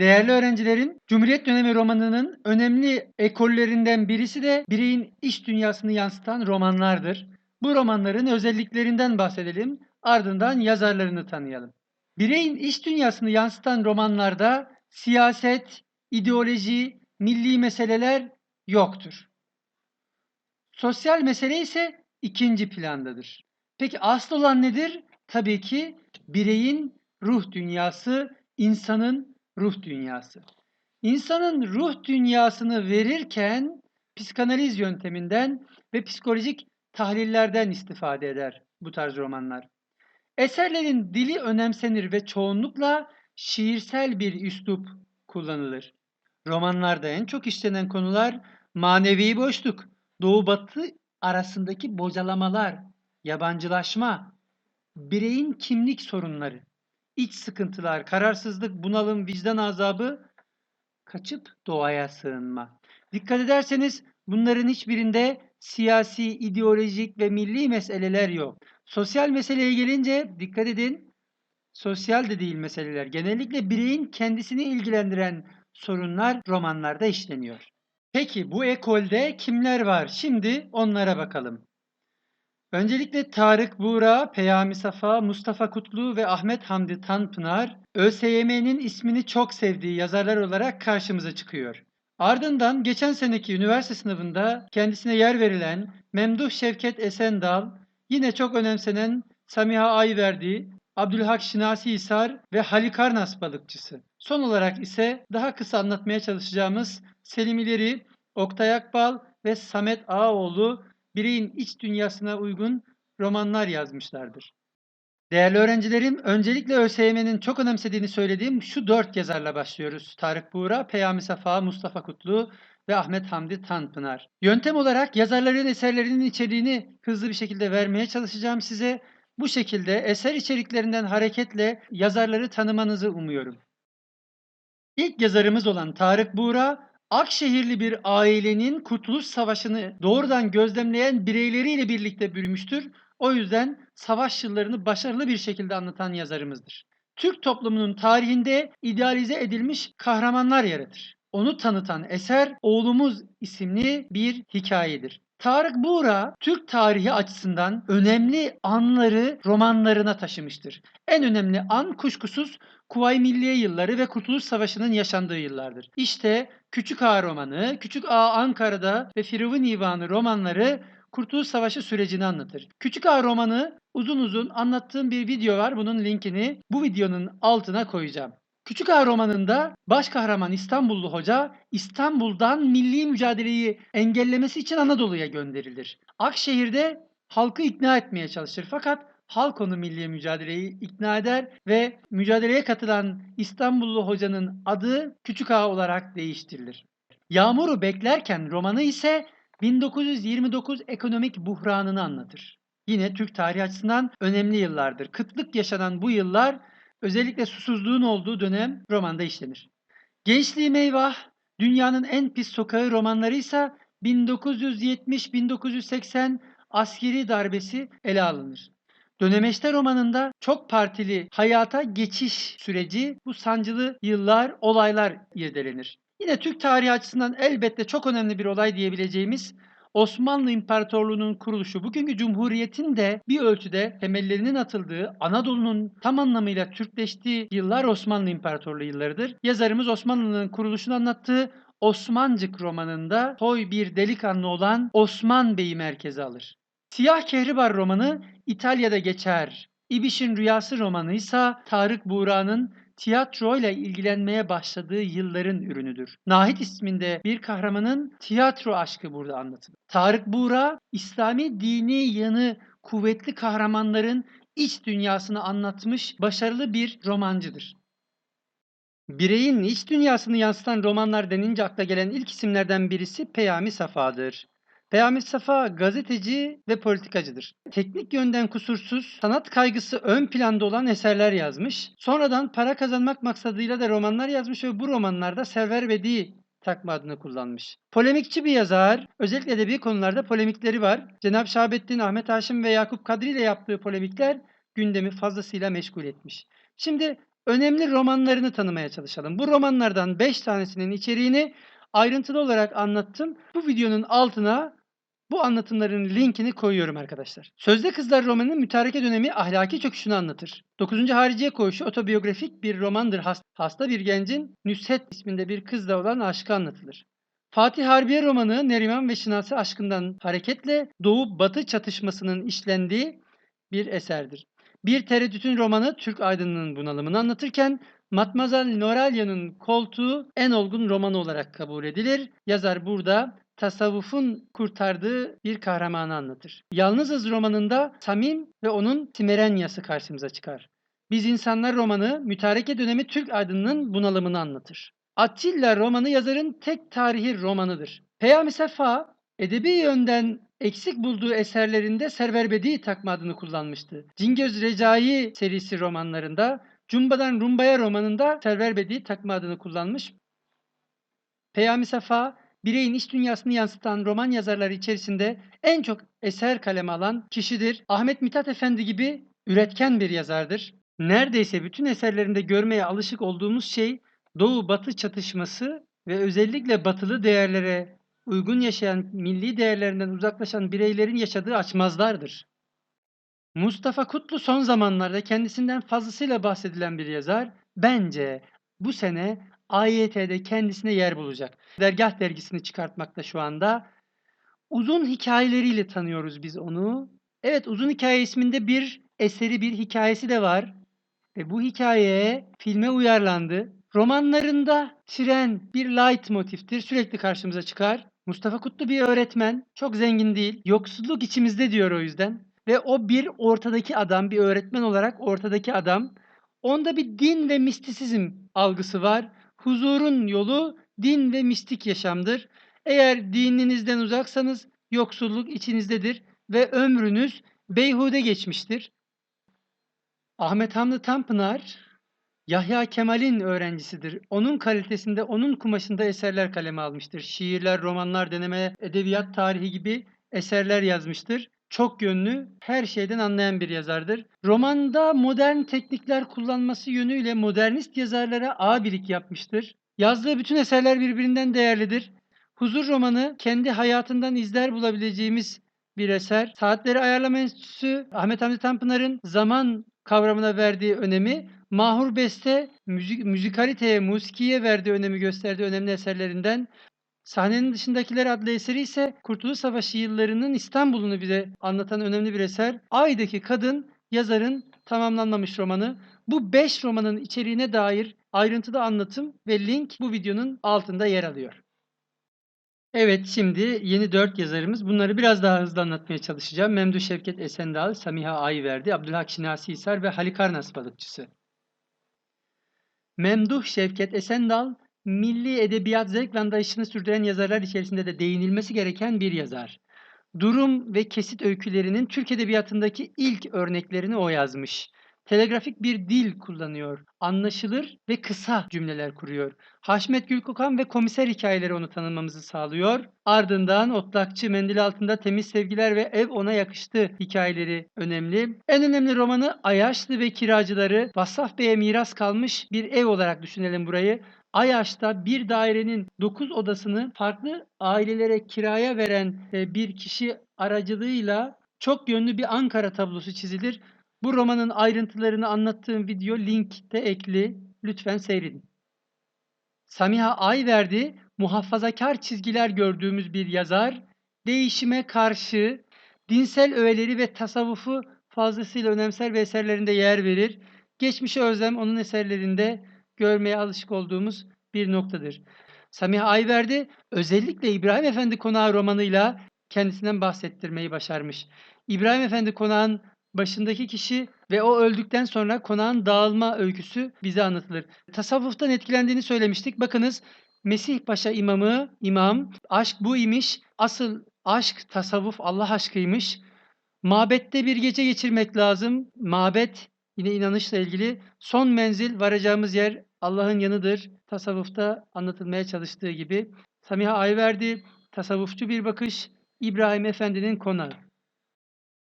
Değerli öğrencilerim, Cumhuriyet dönemi romanının önemli ekollerinden birisi de bireyin iç dünyasını yansıtan romanlardır. Bu romanların özelliklerinden bahsedelim, ardından yazarlarını tanıyalım. Bireyin iç dünyasını yansıtan romanlarda siyaset, ideoloji, milli meseleler yoktur. Sosyal mesele ise ikinci plandadır. Peki asıl olan nedir? Tabii ki bireyin ruh dünyası, insanın ruh dünyası. İnsanın ruh dünyasını verirken psikanaliz yönteminden ve psikolojik tahlillerden istifade eder bu tarz romanlar. Eserlerin dili önemsenir ve çoğunlukla şiirsel bir üslup kullanılır. Romanlarda en çok işlenen konular manevi boşluk, doğu batı arasındaki bocalamalar, yabancılaşma, bireyin kimlik sorunları, iç sıkıntılar, kararsızlık, bunalım, vicdan azabı, kaçıp doğaya sığınma. Dikkat ederseniz bunların hiçbirinde siyasi, ideolojik ve milli meseleler yok. Sosyal meseleye gelince dikkat edin, sosyal de değil meseleler. Genellikle bireyin kendisini ilgilendiren sorunlar romanlarda işleniyor. Peki bu ekolde kimler var? Şimdi onlara bakalım. Öncelikle Tarık Buğra, Peyami Safa, Mustafa Kutlu ve Ahmet Hamdi Tanpınar, ÖSYM'nin ismini çok sevdiği yazarlar olarak karşımıza çıkıyor. Ardından geçen seneki üniversite sınavında kendisine yer verilen Memduh Şevket Esendal, yine çok önemsenen Samiha Ayverdi, Abdülhak Şinasi Hisar ve Halikarnas balıkçısı. Son olarak ise daha kısa anlatmaya çalışacağımız Selim İleri, Oktay Akbal ve Samet Ağaoğlu bireyin iç dünyasına uygun romanlar yazmışlardır. Değerli öğrencilerim, öncelikle ÖSYM'nin çok önemsediğini söylediğim şu dört yazarla başlıyoruz. Tarık Buğra, Peyami Safa, Mustafa Kutlu ve Ahmet Hamdi Tanpınar. Yöntem olarak yazarların eserlerinin içeriğini hızlı bir şekilde vermeye çalışacağım size. Bu şekilde eser içeriklerinden hareketle yazarları tanımanızı umuyorum. İlk yazarımız olan Tarık Buğra, Akşehirli bir ailenin Kurtuluş Savaşı'nı doğrudan gözlemleyen bireyleriyle birlikte büyümüştür. O yüzden savaş yıllarını başarılı bir şekilde anlatan yazarımızdır. Türk toplumunun tarihinde idealize edilmiş kahramanlar yaratır. Onu tanıtan eser Oğlumuz isimli bir hikayedir. Tarık Buğra, Türk tarihi açısından önemli anları romanlarına taşımıştır. En önemli an kuşkusuz Kuvayi Milliye yılları ve Kurtuluş Savaşı'nın yaşandığı yıllardır. İşte Küçük Ağa romanı, Küçük Ağa Ankara'da ve Firavun İvanı romanları Kurtuluş Savaşı sürecini anlatır. Küçük Ağa romanı uzun uzun anlattığım bir video var. Bunun linkini bu videonun altına koyacağım. Küçük Ağa romanında baş kahraman İstanbullu hoca İstanbul'dan milli mücadeleyi engellemesi için Anadolu'ya gönderilir. Akşehir'de halkı ikna etmeye çalışır fakat halk onu milli mücadeleyi ikna eder ve mücadeleye katılan İstanbullu hocanın adı Küçük Ağa olarak değiştirilir. Yağmur'u beklerken romanı ise 1929 ekonomik buhranını anlatır. Yine Türk tarihi açısından önemli yıllardır. Kıtlık yaşanan bu yıllar özellikle susuzluğun olduğu dönem romanda işlenir. Gençliğim Eyvah, Dünyanın En Pis Sokağı romanları ise 1970-1980 askeri darbesi ele alınır. Dönemeçte romanında çok partili hayata geçiş süreci bu sancılı yıllar, olaylar irdelenir. Yine Türk tarihi açısından elbette çok önemli bir olay diyebileceğimiz Osmanlı İmparatorluğu'nun kuruluşu, bugünkü Cumhuriyet'in de bir ölçüde temellerinin atıldığı, Anadolu'nun tam anlamıyla Türkleştiği yıllar Osmanlı İmparatorluğu yıllarıdır. Yazarımız Osmanlı'nın kuruluşunu anlattığı Osmancık romanında toy bir delikanlı olan Osman Bey'i merkeze alır. Siyah Kehribar romanı İtalya'da geçer. İbiş'in Rüyası romanı ise Tarık Buğra'nın tiyatroyla ilgilenmeye başladığı yılların ürünüdür. Nahit isminde bir kahramanın tiyatro aşkı burada anlatılır. Tarık Buğra, İslami dini yanı kuvvetli kahramanların iç dünyasını anlatmış başarılı bir romancıdır. Bireyin iç dünyasını yansıtan romanlar denince akla gelen ilk isimlerden birisi Peyami Safa'dır. Peyami Safa gazeteci ve politikacıdır. Teknik yönden kusursuz, sanat kaygısı ön planda olan eserler yazmış. Sonradan para kazanmak maksadıyla da romanlar yazmış ve bu romanlarda Server Bedi takma adını kullanmış. Polemikçi bir yazar, özellikle edebi konularda polemikleri var. Cenab Şahabettin, Ahmet Haşim ve Yakup Kadri ile yaptığı polemikler gündemi fazlasıyla meşgul etmiş. Şimdi önemli romanlarını tanımaya çalışalım. Bu romanlardan 5 tanesinin içeriğini ayrıntılı olarak anlattım. Bu videonun altına bu anlatımların linkini koyuyorum arkadaşlar. Sözde Kızlar romanı mütareke dönemi ahlaki çöküşünü anlatır. 9. Hariciye Koğuşu otobiyografik bir romandır. Has- Hasta bir gencin Nüshet isminde bir kızla olan aşkı anlatılır. Fatih Harbiye romanı Neriman ve Şinasi aşkından hareketle Doğu-Batı çatışmasının işlendiği bir eserdir. Bir tereddütün romanı Türk aydınının bunalımını anlatırken Matmazel Noralya'nın koltuğu en olgun romanı olarak kabul edilir. Yazar burada tasavvufun kurtardığı bir kahramanı anlatır. Yalnızız romanında Samim ve onun Simerenyası karşımıza çıkar. Biz İnsanlar romanı mütareke dönemi Türk aydınının bunalımını anlatır. Attila romanı yazarın tek tarihi romanıdır. Peyami Sefa edebi yönden eksik bulduğu eserlerinde Server Bedi takma adını kullanmıştı. Cingöz Recai serisi romanlarında Cumba'dan Rumba'ya romanında Server Bedi takma adını kullanmış. Peyami Safa, bireyin iç dünyasını yansıtan roman yazarları içerisinde en çok eser kaleme alan kişidir. Ahmet Mithat Efendi gibi üretken bir yazardır. Neredeyse bütün eserlerinde görmeye alışık olduğumuz şey Doğu-Batı çatışması ve özellikle batılı değerlere uygun yaşayan, milli değerlerinden uzaklaşan bireylerin yaşadığı açmazlardır. Mustafa Kutlu son zamanlarda kendisinden fazlasıyla bahsedilen bir yazar. Bence bu sene AYT'de kendisine yer bulacak. Dergah dergisini çıkartmakta şu anda. Uzun hikayeleriyle tanıyoruz biz onu. Evet uzun hikaye isminde bir eseri bir hikayesi de var. Ve bu hikaye filme uyarlandı. Romanlarında tren bir light motiftir. Sürekli karşımıza çıkar. Mustafa Kutlu bir öğretmen. Çok zengin değil. Yoksulluk içimizde diyor o yüzden. Ve o bir ortadaki adam, bir öğretmen olarak ortadaki adam. Onda bir din ve mistisizm algısı var. Huzurun yolu din ve mistik yaşamdır. Eğer dininizden uzaksanız yoksulluk içinizdedir ve ömrünüz beyhude geçmiştir. Ahmet Hamdi Tanpınar Yahya Kemal'in öğrencisidir. Onun kalitesinde, onun kumaşında eserler kaleme almıştır. Şiirler, romanlar, deneme, edebiyat tarihi gibi eserler yazmıştır. Çok yönlü, her şeyden anlayan bir yazardır. Romanda modern teknikler kullanması yönüyle modernist yazarlara abilik yapmıştır. Yazdığı bütün eserler birbirinden değerlidir. Huzur romanı kendi hayatından izler bulabileceğimiz bir eser. Saatleri Ayarlama Enstitüsü Ahmet Hamdi Tanpınar'ın zaman kavramına verdiği önemi Mahur Beste müzik, müzikaliteye, musikiye verdiği önemi gösterdiği önemli eserlerinden. Sahnenin dışındakiler adlı eseri ise Kurtuluş Savaşı yıllarının İstanbul'unu bize anlatan önemli bir eser. Ay'daki Kadın yazarın tamamlanmamış romanı. Bu 5 romanın içeriğine dair ayrıntılı anlatım ve link bu videonun altında yer alıyor. Evet şimdi yeni 4 yazarımız. Bunları biraz daha hızlı anlatmaya çalışacağım. Memduh Şevket Esendal, Samiha Ayverdi, Abdülhak Şinasi Hisar ve Halikarnas balıkçısı. Memduh Şevket Esendal, milli edebiyat zevk ve anlayışını sürdüren yazarlar içerisinde de değinilmesi gereken bir yazar. Durum ve kesit öykülerinin Türk edebiyatındaki ilk örneklerini o yazmış. Telegrafik bir dil kullanıyor. Anlaşılır ve kısa cümleler kuruyor. Haşmet Gülkokan ve komiser hikayeleri onu tanımamızı sağlıyor. Ardından Otlakçı, Mendil Altında, Temiz Sevgiler ve Ev Ona Yakıştı hikayeleri önemli. En önemli romanı Ayaşlı ve Kiracıları Vassaf Bey'e miras kalmış bir ev olarak düşünelim burayı. Ayaş'ta bir dairenin 9 odasını farklı ailelere kiraya veren e, bir kişi aracılığıyla çok yönlü bir Ankara tablosu çizilir. Bu romanın ayrıntılarını anlattığım video linkte ekli. Lütfen seyredin. Samiha Ayverdi muhafazakar çizgiler gördüğümüz bir yazar. Değişime karşı dinsel öğeleri ve tasavvufu fazlasıyla önemser ve eserlerinde yer verir. Geçmişe özlem onun eserlerinde görmeye alışık olduğumuz bir noktadır. Samiha Ayverdi özellikle İbrahim Efendi Konağı romanıyla kendisinden bahsettirmeyi başarmış. İbrahim Efendi Konağı'nın başındaki kişi ve o öldükten sonra konağın dağılma öyküsü bize anlatılır. Tasavvuftan etkilendiğini söylemiştik. Bakınız Mesih Paşa imamı, imam, aşk bu imiş. Asıl aşk, tasavvuf Allah aşkıymış. Mabette bir gece geçirmek lazım. Mabet yine inanışla ilgili. Son menzil varacağımız yer Allah'ın yanıdır. Tasavvufta anlatılmaya çalıştığı gibi. Samiha Ayverdi, tasavvufçu bir bakış, İbrahim Efendi'nin konağı.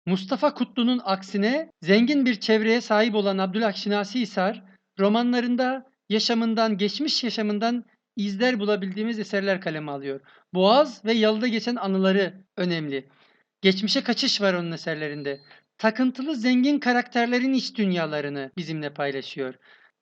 Mustafa Kutlu'nun aksine zengin bir çevreye sahip olan Abdülhak Şinasi Hisar, romanlarında yaşamından, geçmiş yaşamından izler bulabildiğimiz eserler kaleme alıyor. Boğaz ve Yalı'da geçen anıları önemli. Geçmişe kaçış var onun eserlerinde. Takıntılı zengin karakterlerin iç dünyalarını bizimle paylaşıyor.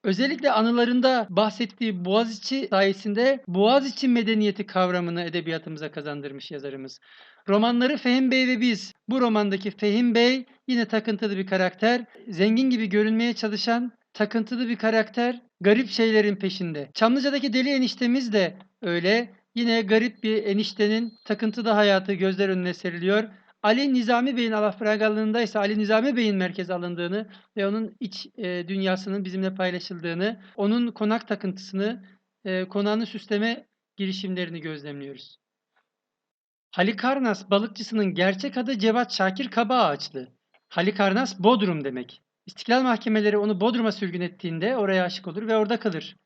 Özellikle anılarında bahsettiği Boğaziçi sayesinde Boğaziçi medeniyeti kavramını edebiyatımıza kazandırmış yazarımız. Romanları Fehim Bey ve Biz. Bu romandaki Fehim Bey yine takıntılı bir karakter. Zengin gibi görünmeye çalışan takıntılı bir karakter. Garip şeylerin peşinde. Çamlıca'daki deli eniştemiz de öyle. Yine garip bir eniştenin takıntılı hayatı gözler önüne seriliyor. Ali Nizami Bey'in alafragalığında ise Ali Nizami Bey'in merkeze alındığını ve onun iç e, dünyasının bizimle paylaşıldığını, onun konak takıntısını, e, konağını süsleme girişimlerini gözlemliyoruz. Halikarnas balıkçısının gerçek adı Cevat Şakir Kabaağaçlı. Halikarnas Bodrum demek. İstiklal mahkemeleri onu Bodrum'a sürgün ettiğinde oraya aşık olur ve orada kalır.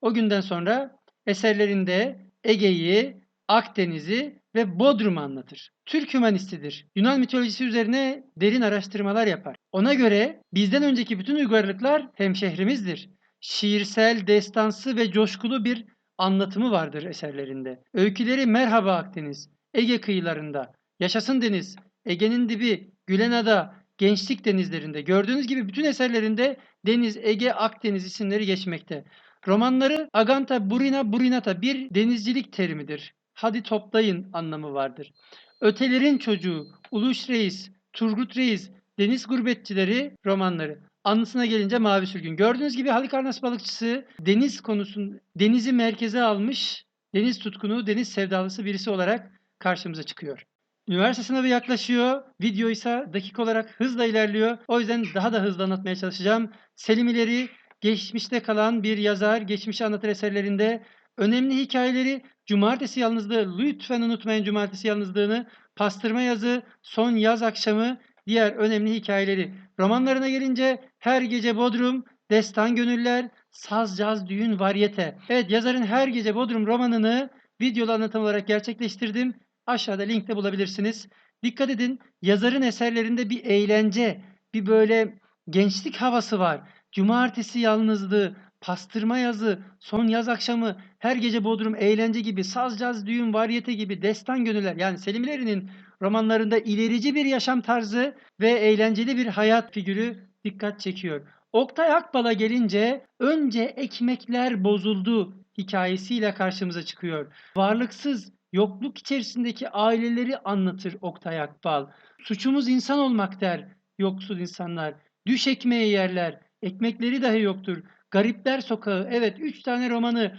O günden sonra eserlerinde Ege'yi, Akdeniz'i ve Bodrum'u anlatır. Türk hümanistidir. Yunan mitolojisi üzerine derin araştırmalar yapar. Ona göre bizden önceki bütün uygarlıklar hemşehrimizdir. Şiirsel, destansı ve coşkulu bir anlatımı vardır eserlerinde. Öyküleri Merhaba Akdeniz, Ege kıyılarında, Yaşasın Deniz, Ege'nin dibi, Gülenada, Gençlik denizlerinde. Gördüğünüz gibi bütün eserlerinde Deniz, Ege, Akdeniz isimleri geçmekte. Romanları Aganta Burina Burinata bir denizcilik terimidir. Hadi toplayın anlamı vardır. Ötelerin çocuğu, Uluş Reis, Turgut Reis, Deniz Gurbetçileri romanları. Anısına gelince Mavi Sürgün. Gördüğünüz gibi Halikarnas balıkçısı deniz konusun denizi merkeze almış, deniz tutkunu, deniz sevdalısı birisi olarak karşımıza çıkıyor. Üniversite sınavı yaklaşıyor. Video ise dakik olarak hızla ilerliyor. O yüzden daha da hızlı anlatmaya çalışacağım. Selim İleri geçmişte kalan bir yazar, geçmişi anlatır eserlerinde önemli hikayeleri Cumartesi yalnızlığı, lütfen unutmayın cumartesi yalnızlığını, pastırma yazı, son yaz akşamı, diğer önemli hikayeleri. Romanlarına gelince Her Gece Bodrum, Destan Gönüller, Saz Caz Düğün Varyete. Evet yazarın Her Gece Bodrum romanını videolu anlatım olarak gerçekleştirdim. Aşağıda linkte bulabilirsiniz. Dikkat edin yazarın eserlerinde bir eğlence, bir böyle gençlik havası var. Cumartesi yalnızlığı, pastırma yazı, son yaz akşamı, her gece Bodrum eğlence gibi, saz caz düğün varyete gibi, destan gönüller yani Selim İleri'nin romanlarında ilerici bir yaşam tarzı ve eğlenceli bir hayat figürü dikkat çekiyor. Oktay Akbal'a gelince önce ekmekler bozuldu hikayesiyle karşımıza çıkıyor. Varlıksız, yokluk içerisindeki aileleri anlatır Oktay Akbal. Suçumuz insan olmak der yoksul insanlar. Düş ekmeği yerler, ekmekleri dahi yoktur. Garipler Sokağı, evet üç tane romanı.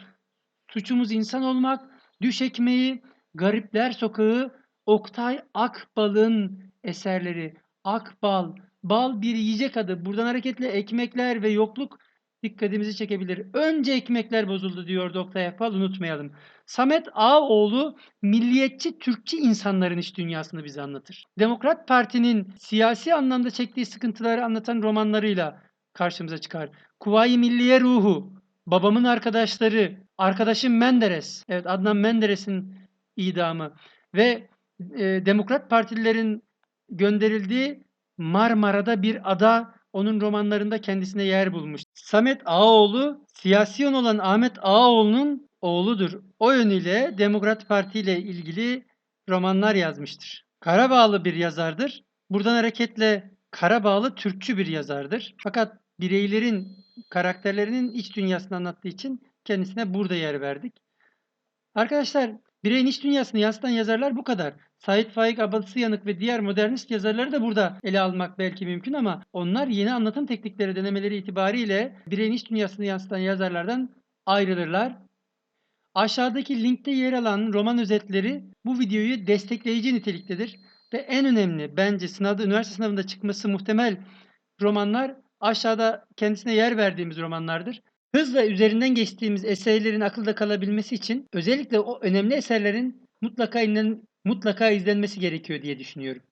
Suçumuz insan olmak, Düş Ekmeği, Garipler Sokağı, Oktay Akbal'ın eserleri. Akbal, bal bir yiyecek adı. Buradan hareketle ekmekler ve yokluk dikkatimizi çekebilir. Önce ekmekler bozuldu diyor Oktay Akbal unutmayalım. Samet Ağoğlu milliyetçi Türkçü insanların iş dünyasını bize anlatır. Demokrat Parti'nin siyasi anlamda çektiği sıkıntıları anlatan romanlarıyla karşımıza çıkar. Kuvayi Milliye ruhu, babamın arkadaşları, arkadaşım Menderes, evet Adnan Menderes'in idamı ve e, Demokrat Partililerin gönderildiği Marmara'da bir ada onun romanlarında kendisine yer bulmuş. Samet Ağaoğlu siyasiyon olan Ahmet Ağaoğlu'nun oğludur. O yönüyle Demokrat Parti ile ilgili romanlar yazmıştır. Karabağlı bir yazardır. Buradan hareketle Karabağlı Türkçü bir yazardır. Fakat bireylerin karakterlerinin iç dünyasını anlattığı için kendisine burada yer verdik. Arkadaşlar bireyin iç dünyasını yansıtan yazarlar bu kadar. Said Faik Abadisi Yanık ve diğer modernist yazarları da burada ele almak belki mümkün ama onlar yeni anlatım teknikleri denemeleri itibariyle bireyin iç dünyasını yansıtan yazarlardan ayrılırlar. Aşağıdaki linkte yer alan roman özetleri bu videoyu destekleyici niteliktedir. Ve en önemli bence sınavda, üniversite sınavında çıkması muhtemel romanlar aşağıda kendisine yer verdiğimiz romanlardır. Hızla üzerinden geçtiğimiz eserlerin akılda kalabilmesi için özellikle o önemli eserlerin mutlaka, inlen, mutlaka izlenmesi gerekiyor diye düşünüyorum.